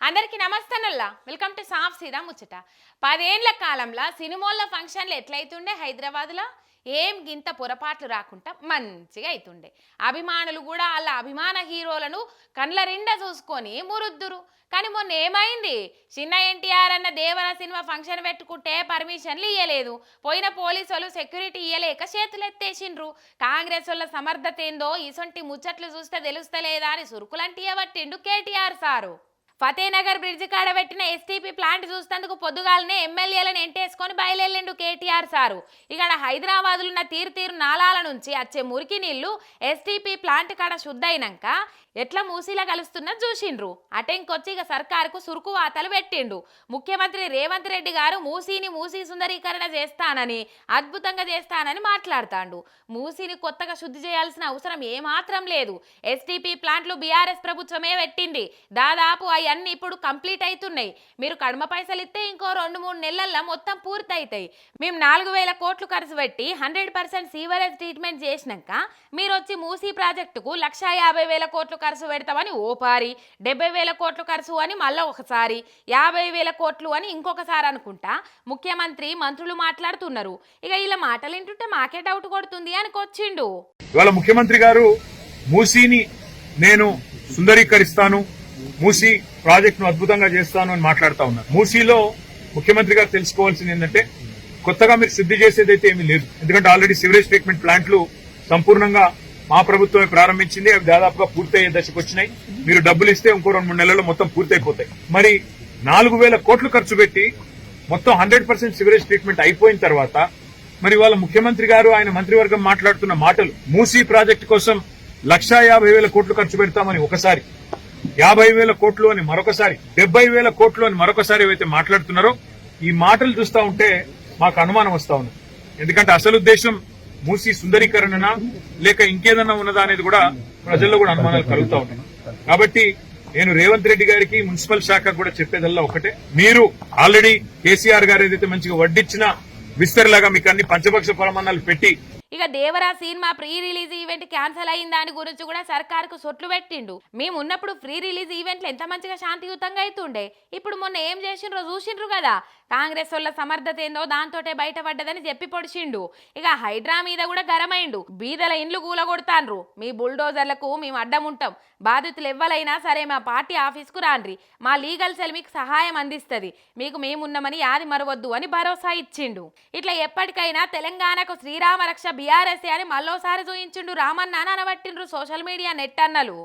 అందరికీ నమస్తేనల్లా. Welcome to సాఫ్ సీదా ముచ్చట. పదేండ్ల కాలంలో సినిమాల్లో ఫంక్షన్లు ఎట్లయితుండే హైదరాబాద్లో? ఏం గింత పొరపాట్లు రాకుండా మంచిగా అవుతుండే అభిమానులు కూడా వాళ్ళ అభిమాన హీరోలను కండ్ల నిండా చూసుకొని మురుద్దురు. కానీ మొన్న ఏమైంది చిన్న ఎన్టీఆర్ అన్న దేవర సినిమా ఫంక్షన్ పెట్టుకుంటే పర్మిషన్లు ఇయ్యలేదు. పోయిన పోలీసు వాళ్ళు సెక్యూరిటీ ఇయ్యలేక చేతులు ఎత్తేసిండ్రు కాంగ్రెస్ వాళ్ళ సమర్థత ఏందో ఇసొంటి ముచ్చట్లు చూస్తే తెలుస్తలేదా అని సురుకులంటియబట్టిండు కేటీఆర్ సారు. ఫతేనగర్ బ్రిడ్జ్ కాడ పెట్టిన ఎస్టీపీ ప్లాంట్ చూస్తేందుకు పొద్దుగాలనే ఎమ్మెల్యేలను ఎంటేసుకొని బయలుదేరిండు కేటీఆర్ సారు. ఇక్కడ హైదరాబాద్లో ఉన్న తీరు తీరు నాలాల నుంచి వచ్చే మురికి నీళ్ళు ఎస్టీపీ ప్లాంట్ కాడ శుద్ధైనాక ఎట్లా మూసీలా కలుస్తున్నా చూసిండ్రు. అటెంకొచ్చి ఇక సర్కారుకు సురుకు వాతలు పెట్టిండు. ముఖ్యమంత్రి రేవంత్ రెడ్డి గారు మూసీని మూసీ సుందరీకరణ చేస్తానని అద్భుతంగా చేస్తానని మాట్లాడుతాండు. మూసీని కొత్తగా శుద్ధి చేయాల్సిన అవసరం ఏమాత్రం లేదు. ఎస్టీపీ ప్లాంట్లు బీఆర్ఎస్ ప్రభుత్వమే పెట్టింది. దాదాపు అవన్నీ ఇప్పుడు కంప్లీట్ అవుతున్నాయి మీరు కడమ పైసలు ఇస్తే ఇంకో రెండు మూడు నెలల్లో మొత్తం పూర్తి అవుతాయి మేము నాలుగు వేల కోట్లు ఖర్చు పెట్టి హండ్రెడ్ పర్సెంట్ సీవరేజ్ ట్రీట్మెంట్ చేసినాక మీరు వచ్చి మూసీ ప్రాజెక్టుకు లక్ష యాభై వేల కోట్లు ఖర్చు పెడతామని ఓపారి డెబ్బై వేల కోట్లు ఖర్చు అని మళ్ళీ ఒకసారి యాభై వేల కోట్లు అని ఇంకొకసారి అనుకుంటా ముఖ్యమంత్రి మంత్రులు మాట్లాడుతున్నారు. ఇక ఇలా మాటలు వింటుంటే మాకే డౌట్ కొడుతుంది అనుకొచ్చిండు. ఇవాళ ముఖ్యమంత్రి గారు మూసీని నేను సుందరీకరిస్తాను మూసీ ప్రాజెక్ట్ను అద్భుతంగా చేస్తాను అని మాట్లాడుతా ఉన్నారు. మూసీలో ముఖ్యమంత్రి గారు తెలుసుకోవాల్సింది ఏంటంటే కొత్తగా మీరు సిద్ధి చేసేదైతే ఏమీ లేదు. ఎందుకంటే ఆల్రెడీ సివరేజ్ ట్రీట్మెంట్ ప్లాంట్లు సంపూర్ణంగా మా ప్రభుత్వమే ప్రారంభించింది. అవి దాదాపుగా పూర్తయ్యే దశకు వచ్చినాయి. మీరు డబ్బులు ఇస్తే ఇంకో రెండు మూడు నెలల్లో మొత్తం పూర్తయిపోతాయి. మరి నాలుగు వేల కోట్లు ఖర్చు పెట్టి మొత్తం హండ్రెడ్ పర్సెంట్ సివరేజ్ ట్రీట్మెంట్ అయిపోయిన తర్వాత మరి వాళ్ళ ముఖ్యమంత్రి గారు ఆయన మంత్రివర్గం మాట్లాడుతున్న మాటలు మూసీ ప్రాజెక్టు కోసం లక్షా యాభై వేల కోట్లు ఖర్చు పెడతామని ఒకసారి యాభై వేల కోట్లు అని మరొకసారి డెబ్బై వేల కోట్లు అని మరొకసారి ఏవైతే మాట్లాడుతున్నారో ఈ మాటలు చూస్తా ఉంటే మాకు అనుమానం వస్తా ఉంది. ఎందుకంటే అసలు ఉద్దేశం మూసి సుందరీకరణనా లేక ఇంకేదన్నా ఉన్నదా అనేది కూడా ప్రజల్లో కూడా అనుమానాలు కలుగుతా ఉన్నాయి. కాబట్టి నేను రేవంత్ రెడ్డి గారికి మున్సిపల్ శాఖ కూడా చెప్పేదల్లా ఒకటే. మీరు ఆల్రెడీ కేసీఆర్ గారు ఏదైతే మంచిగా వడ్డిచ్చిన విస్తరిలాగా మీకు అన్ని పంచపక్ష పరమాణాలు పెట్టి ఇక Devara cinema pre release event cancel అయిన దాని గురించి కూడా సర్కార్కు సొట్లు పెట్టిండు. మేము ఉన్నప్పుడు ప్రీ రిలీజ్ ఈవెంట్లు ఎంత మంచిగా శాంతియుతంగా అవుతుండే ఇప్పుడు మొన్న ఏం చేసిండ్రో చూసిండ్రు కదా. కాంగ్రెస్ వాళ్ళ సమర్థత ఏందో దాంతోటే బయటపడ్డదని చెప్పి పొడిచిండు. ఇక హైడ్రా మీద కూడా గరమైండు. బీదల ఇండ్లు కూలగొడతాన్రు. మీ బుల్డోజర్లకు మేము అడ్డం ఉంటాం. బాధితులు ఎవ్వలైనా సరే మా పార్టీ ఆఫీస్కు రాండ్రి. మా లీగల్ సెల్ మీకు సహాయం అందిస్తుంది. మీకు మేమున్నామని యాది మరవద్దు అని భరోసా ఇచ్చిండు. ఇట్లా ఎప్పటికైనా తెలంగాణకు శ్రీరామ రక్ష బీఆర్ఎస్ అని మళ్ళోసారి చూయించిండు రామన్న అనబట్టిండ్రు సోషల్ మీడియా నెట్ అన్నలు.